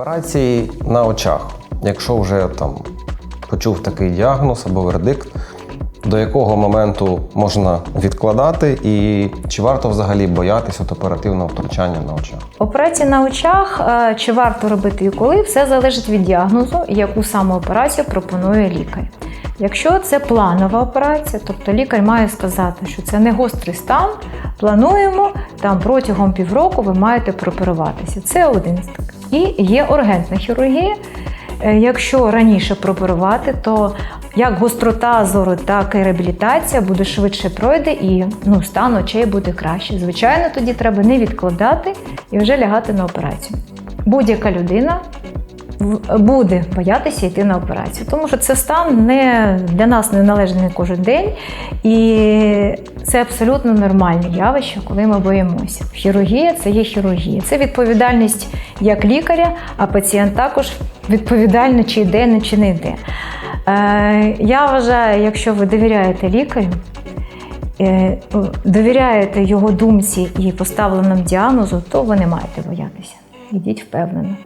Операції на очах. Якщо вже там почув такий діагноз або вердикт, до якого моменту можна відкладати, і чи варто взагалі боятися от оперативного втручання на очах? Операція на очах, е, чи варто робити і коли, все залежить від діагнозу, яку саме операцію пропонує лікар. Якщо це планова операція, тобто лікар має сказати, що це не гострий стан, плануємо там протягом півроку ви маєте прооперуватися. Це один з таких. І є ургентна хірургія. Е, Якщо раніше прооперувати, то як гострота зору, так і реабілітація буде швидше пройде і ну, стан очей буде краще. Звичайно, тоді треба не відкладати і вже лягати на операцію. Будь-яка людина буде боятися йти на операцію, тому що це стан не для нас не належний кожен день, і це абсолютно нормальне явище, коли ми боїмося. Хірургія це є хірургія. Це відповідальність як лікаря, а пацієнт також відповідальний, чи йде, не чи не йде. Е, я вважаю, якщо ви довіряєте лікарю, е, довіряєте його думці і поставленому діагнозу, то ви не маєте боятися. Ідіть впевнено.